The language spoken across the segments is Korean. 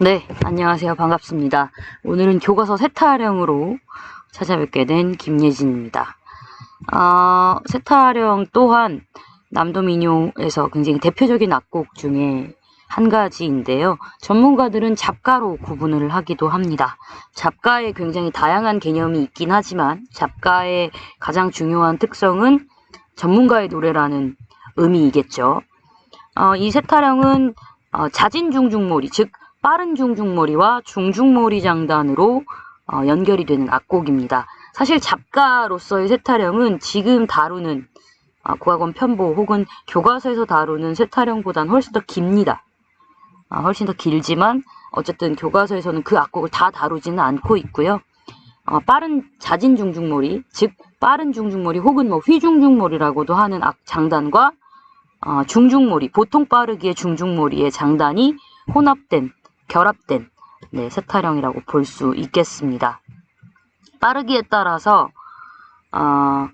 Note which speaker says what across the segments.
Speaker 1: 네, 안녕하세요. 반갑습니다. 오늘은 교과서 세타령으로 찾아뵙게 된 김예진입니다. 아, 세타령 또한 남도민요에서 굉장히 대표적인 악곡 중에 한 가지인데요. 전문가들은 잡가로 구분을 하기도 합니다. 잡가에 굉장히 다양한 개념이 있긴 하지만 잡가의 가장 중요한 특성은 전문가의 노래라는 의미이겠죠. 어, 이 세타령은 어, 자진중중몰이, 즉 빠른 중중몰이와 중중몰이 장단으로 어, 연결이 되는 악곡입니다. 사실 작가로서의 세타령은 지금 다루는 어, 국악원 편보 혹은 교과서에서 다루는 세타령보다는 훨씬 더 깁니다. 아, 훨씬 더 길지만 어쨌든 교과서에서는 그 악곡을 다 다루지는 않고 있고요. 어, 빠른 자진 중중몰이, 즉 빠른 중중몰이 혹은 뭐 휘중중몰이라고도 하는 악 장단과 어, 중중몰이, 보통 빠르기의 중중몰이의 장단이 혼합된, 결합된 네, 세타령이라고 볼 수 있겠습니다. 빠르기에 따라서 어,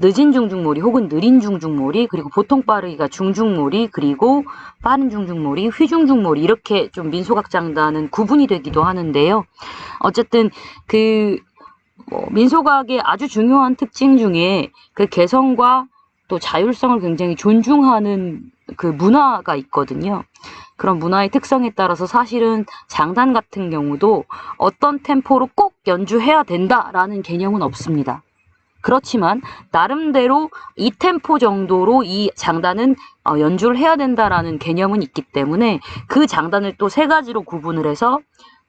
Speaker 1: 늦은 중중몰이 혹은 느린 중중몰이 그리고 보통 빠르기가 중중몰이 그리고 빠른 중중몰이 휘중중몰이 이렇게 좀 민소각 장단은 구분이 되기도 하는데요. 어쨌든 그 뭐, 민소각의 아주 중요한 특징 중에 그 개성과 또 자율성을 굉장히 존중하는 그 문화가 있거든요. 그런 문화의 특성에 따라서 사실은 장단 같은 경우도 어떤 템포로 꼭 연주해야 된다라는 개념은 없습니다. 그렇지만 나름대로 이 템포 정도로 이 장단은 어, 연주를 해야 된다라는 개념은 있기 때문에 그 장단을 또 세 가지로 구분을 해서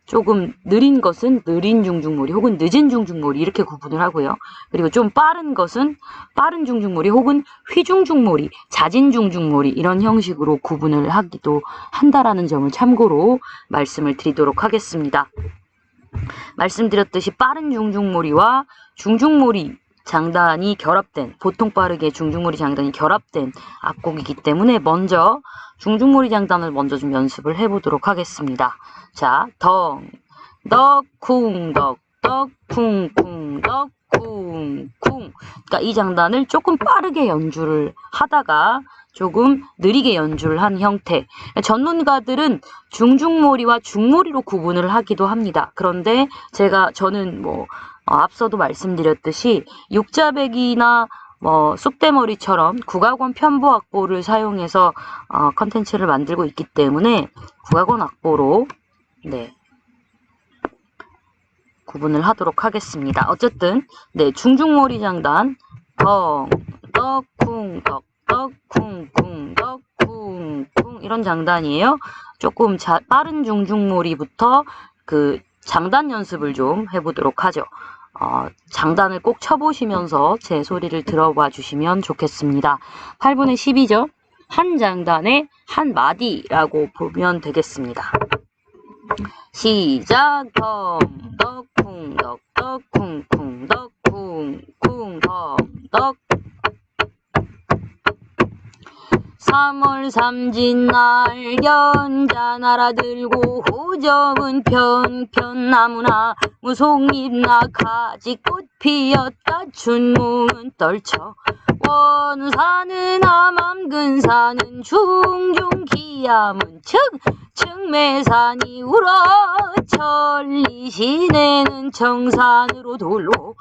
Speaker 1: 조금 느린 것은 느린 중중몰이 혹은 늦은 중중몰이 이렇게 구분을 하고요. 그리고 좀 빠른 것은 빠른 중중몰이 혹은 휘중중몰이, 자진 중중몰이 이런 형식으로 구분을 하기도 한다라는 점을 참고로 말씀을 드리도록 하겠습니다. 말씀드렸듯이 빠른 중중몰이와 중중몰이 장단이 결합된 보통 빠르게 중중몰이 장단이 결합된 악곡이기 때문에 먼저 중중몰이 장단을 먼저 좀 연습을 해보도록 하겠습니다. 자, 덩, 덕, 쿵, 덕, 덕, 쿵, 쿵, 덕, 쿵, 쿵. 그러니까 이 장단을 조금 빠르게 연주를 하다가 조금 느리게 연주를 한 형태. 전문가들은 중중몰이와 중몰이로 구분을 하기도 합니다. 그런데 제가 저는 뭐 어, 앞서도 말씀드렸듯이 육자백이나 뭐 쑥대머리처럼 국악원 편보 악보를 사용해서 어, 컨텐츠를 만들고 있기 때문에 국악원 악보로 네 구분을 하도록 하겠습니다. 어쨌든 네 중중몰이 장단 덩, 덕, 쿵, 덕, 덕, 쿵, 쿵, 덕, 쿵, 쿵 이런 장단이에요. 조금 자, 빠른 중중몰이부터 그 장단 연습을 좀 해보도록 하죠. 어, 장단을 꼭 쳐보시면서 제 소리를 들어봐 주시면 좋겠습니다. 8분의 10이죠. 한 장단에 한 마디라고 보면 되겠습니다. 시작 덤, 덕, 쿵, 덕, 덕, 쿵, 쿵, 덕, 쿵, 쿵, 덤, 덕. 3월 삼진날 연자 날아 들고 호정은 편편 나무나 무송잎나 가지꽃 피었다 춘무은 떨쳐 원산은 암암 근산은 중중 기암은 측 측매산이 울어 천리 시내는 정산으로 돌로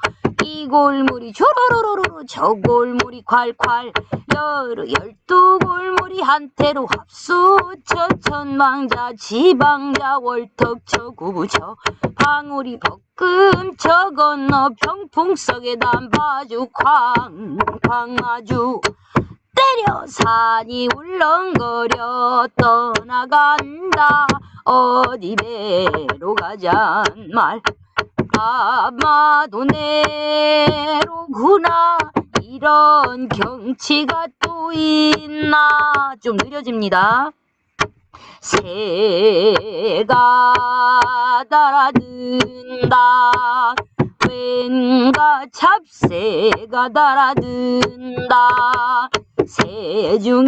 Speaker 1: 이 골물이 조로로로로 저 골물이 콸콸 여러 열두 골물이 한태로 합수 처천망자 지방자 월턱쳐 구부쳐 방울이 벅금 저 건너 평풍석에 담바주 아주 때려 산이 울렁거려 떠나간다. 어디 배로 가잔 말 아마도 내로구나. 이런 경치가 또 있나. 좀 느려집니다. 새가 달아든다. 왠가 잡새가 달아든다 새 중에는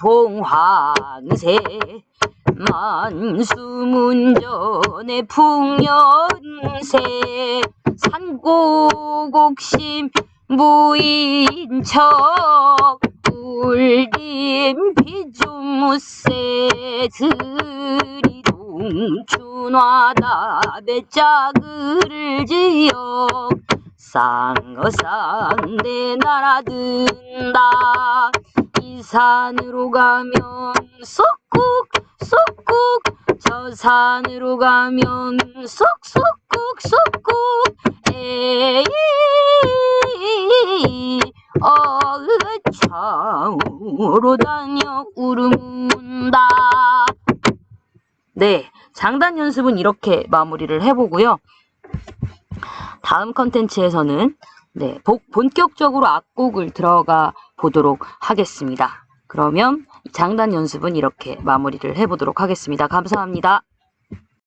Speaker 1: 봉황새 만수문전의 풍년새 산고곡심 무인척 울림 비주무새 춘화다 배짝을 지어 쌍어쌍대 날아든다. 이 산으로 가면 쏙국 쏙국 저 산으로 가면 쏙쏙국 쏙국 에이 어창으로 다녀 울음운다. 네 장단 연습은 이렇게 마무리를 해보고요 다음 컨텐츠에서는 네, 복- 본격적으로 악곡을 들어가 보도록 하겠습니다. 그러면 장단 연습은 이렇게 마무리를 해보도록 하겠습니다. 감사합니다.